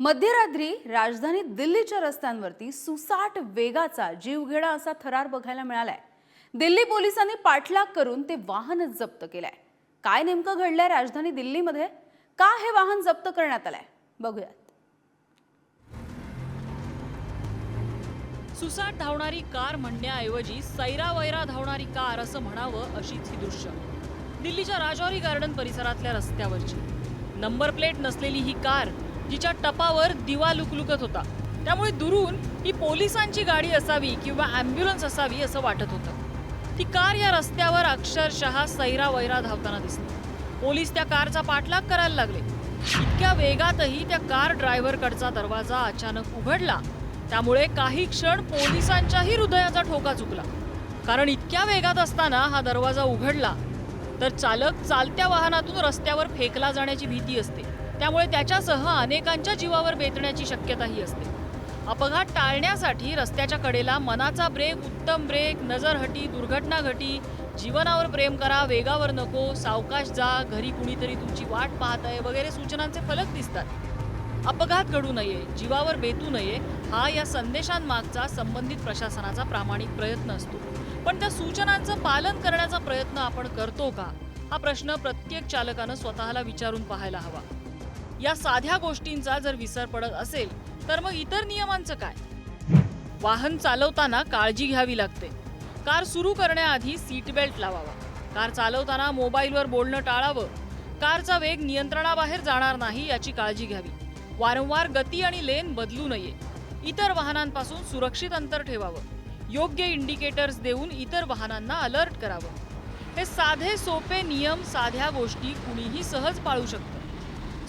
मध्यरात्री राजधानी दिल्लीच्या रस्त्यांवरती सुसाट वेगाचा जीवघेडा असा थरार बघायला मिळालाय. दिल्ली पोलिसांनी पाठलाग करून ते वाहन जप्त केलंय. काय नेमकं घडलंय राजधानी दिल्लीमध्ये? का हे वाहन जप्त करण्यात आलंय? बघूयात. सुसाट धावणारी कार म्हणण्याऐवजी सैरावैरा धावणारी कार असं म्हणावं अशीच ही दृश्य. दिल्लीच्या राजौरी गार्डन परिसरातल्या रस्त्यावरची. नंबर प्लेट नसलेली ही कार जिच्या टपावर दिवा लुकलुकत होता. त्यामुळे दुरून ही पोलिसांची गाडी असावी किंवा ॲम्ब्युलन्स असावी असं वाटत होतं. ती कार या रस्त्यावर अक्षरशः सैरा वैरा धावताना दिसली. पोलीस त्या कारचा पाठलाग करायला लागले. इतक्या वेगातही त्या कार ड्रायव्हरकडचा दरवाजा अचानक उघडला. त्यामुळे काही क्षण पोलिसांच्याही हृदयाचा ठोका चुकला. कारण इतक्या वेगात असताना हा दरवाजा उघडला तर चालक चालत्या वाहनातून रस्त्यावर फेकला जाण्याची भीती असते. त्यामुळे त्याच्यासह अनेकांच्या जीवावर बेतण्याची शक्यताही असते. अपघात टाळण्यासाठी रस्त्याच्या कडेला मनाचा ब्रेक उत्तम ब्रेक नजरहटी दुर्घटना घटी जीवनावर प्रेम करा वेगावर नको सावकाश जा घरी कुणीतरी तुमची वाट पाहत आहे वगैरे सूचनांचे फलक दिसतात. अपघात घडू नये जीवावर बेतू नये हा या संदेशांमागचा संबंधित प्रशासनाचा प्रामाणिक प्रयत्न असतो. पण त्या सूचनांचं पालन करण्याचा प्रयत्न आपण करतो का? हा प्रश्न प्रत्येक चालकानं स्वतःला विचारून पाहायला हवा. या साध्या गोष्टींचा जर विसर पडत असेल तर मग इतर नियमांचं काय? वाहन चालवताना काळजी घ्यावी लागते. कार सुरू करण्याआधी सीट बेल्ट लावावा. कार चालवताना मोबाईलवर बोलणं टाळावं. कारचा वेग नियंत्रणाबाहेर जाणार नाही याची काळजी घ्यावी. वारंवार गती आणि लेन बदलू नये. इतर वाहनांपासून सुरक्षित अंतर ठेवावं. योग्य इंडिकेटर्स देऊन इतर वाहनांना अलर्ट करावं. हे साधे सोपे नियम साध्या गोष्टी कुणीही सहज पाळू शकतं.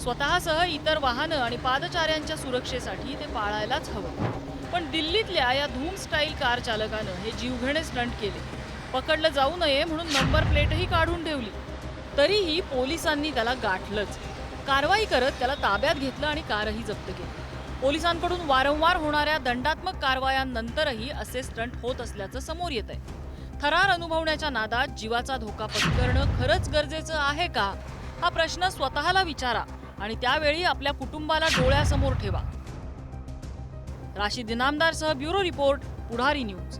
स्वतःसह इतर वाहनं आणि पादचाऱ्यांच्या सुरक्षेसाठी ते पाळायलाच हवं. पण दिल्लीतल्या या धूम स्टाईल कार चालकानं हे जीवघेणे स्टंट केले. पकडलं जाऊ नये म्हणून नंबर प्लेटही काढून ठेवली. तरीही पोलिसांनी त्याला गाठलंच. कारवाई करत त्याला ताब्यात घेतलं आणि कारही जप्त केली. पोलिसांकडून वारंवार होणाऱ्या दंडात्मक कारवायांनंतरही असे स्टंट होत असल्याचं समोर येत आहे थरार अनुभवण्याच्या नादात जीवाचा धोका पत्करणं खरंच गरजेचं आहे का? हा प्रश्न स्वतःला विचारा. आणि त्यावेळी आपल्या कुटुंबाला डोळ्यासमोर ठेवा. राशीद इनामदारसह ब्युरो रिपोर्ट पुढारी न्यूज.